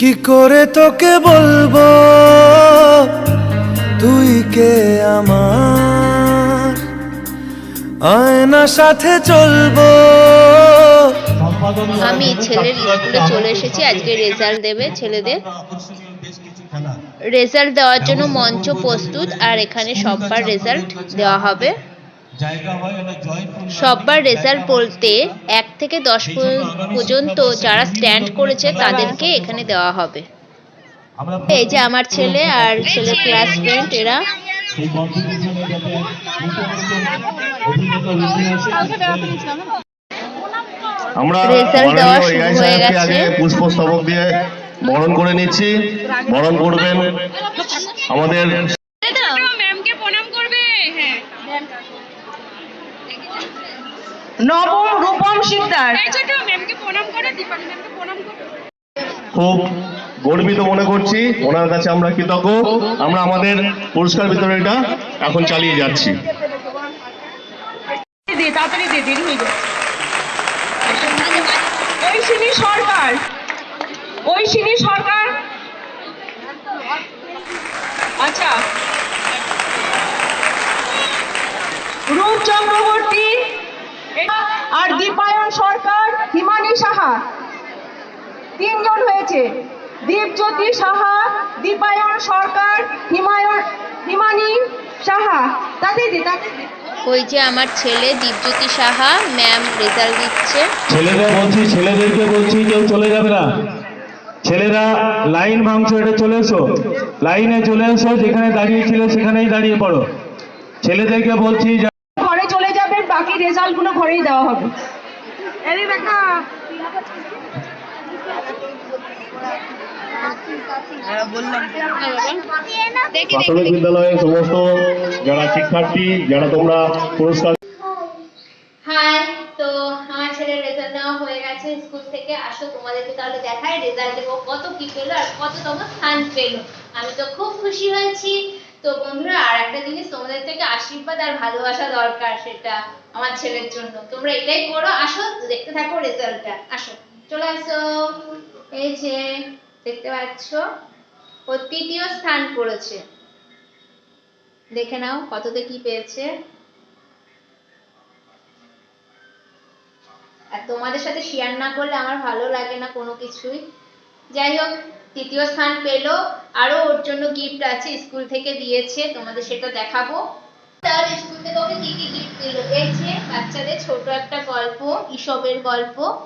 কি করে তোকে বলব? তুই কে আমার? আয়না সাথে চলবো। আমি ছেলের স্কুলে চলে এসেছি, আজকে রেজাল্ট দেবে ছেলেদের। রেজাল্ট দেওয়ার জন্য মঞ্চ প্রস্তুত, আর এখানে সববার রেজাল্ট দেওয়া হবে। সববার রেজাল্ট বলতে এক থেকে দশ পর্যন্ত যারা স্ট্যান্ড করেছে তাদেরকে এখানে দেওয়া হবে। এই যে আমার ছেলে আর ছেলের ক্লাস ফ্রেন্ড এরা। আমরা Result দেওয়া শুরু হয়ে গেছে। পুষ্পস্তবক দিয়ে বরণ করে নিচ্ছি। বরণ করবেন আমাদের নবম রূপম শিকদার এই ছোট ম্যামকে প্রণাম করো দীপালি ম্যামকে প্রণাম করো। খুব গর্বিত মনে করছি ওনার কাছে আমরা কৃতজ্ঞ। আমরা আমাদের পুরস্কার বিতরণীটা এখন চালিয়ে যাচ্ছি। তাড়াতাড়ি দে দেরি হয়ে যাচ্ছে ঐশিনী সরকার ঐশিনী সরকার। আচ্ছা। রূপ চক্রবর্তী আর দীপায়ন সরকার হিমানী সাহা তিনজন হয়েছে। দীপজ্যোতি সাহা দীপায়ন সরকার হিমায়ন হিমানী সাহা। তাদের দে তাদের ওই যে আমার ছেলে দীপজ্যোতি সাহা ম্যাম রেজাল্ট দিচ্ছে। ছেলেদের বলছি ছেলেদেরকে বলছি কেউ চলে যাবে না। ছেলেরা লাইন ভাঙছো এটা চলে এসো। লাইনে চলে এসো যেখানে দাঁড়িয়ে ছিল সেখানেই দাঁড়িয়ে পড়ো। ছেলেদেরকে বলছি যা- ঘরে চলে যাবেন বাকি রেজাল্টগুলো ঘরেই দেওয়া হবে। প্রাথমিক বিদ্যালয়ের সমস্ত যারা শিক্ষার্থী যারা তোমরা পুরস্কার হাই তো আমার ছেলের রেজাল্ট নেওয়া হয়ে গেছে। স্কুল থেকে আসো তোমাদেরকে তাহলে দেখাই রেজাল্ট দেবো কত কি পেল আর কততম স্থান পেল। আমি তো খুব খুশি হয়েছি। তো বন্ধুরা আর একটা জিনিস তোমাদের থেকে আশীর্বাদ আর ভালোবাসা দরকার সেটা আমার ছেলের জন্য। তোমরা এটাই করো আসো দেখতে থাকো রেজাল্টটা আসো চলে আসো। এই যে, দেখতে পাচ্ছ? ও তৃতীয় স্থান করেছে। দেখে নাও, কততে কি পেয়েছে? আর তোমাদের সাথে শেয়ার না করলে আমার ভালো লাগে না কোনো কিছুই। যাই হোক, তৃতীয় স্থান পেল। আরও ওর জন্য গিফট আছে স্কুল থেকে দিয়েছে। তোমাদের সেটা দেখাবো। তার স্কুল থেকে ওকে কি কি গিফট দিল এই যে, বাচ্চাদের ছোট একটা গল্প, ইসবের গল্প।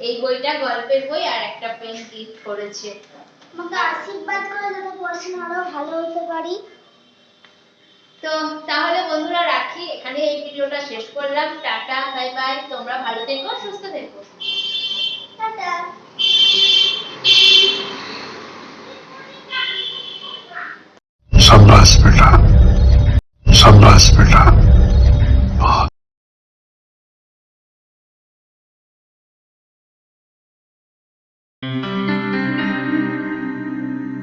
এই বইটা গল্পের বই আর একটা পেন গিফট করেছে। আমাকে আশীর্বাদ করে যেন পড়াশোনা আরও ভালো হতে পারি। তো তাহলে বন্ধুরা রাখি এখানে এই ভিডিওটা শেষ করলাম। টাটা বাই বাই তোমরা ভালো থেকো সুস্থ থেকো। টাটা। সাব্বাস বেটা সাব্বাস বেটা।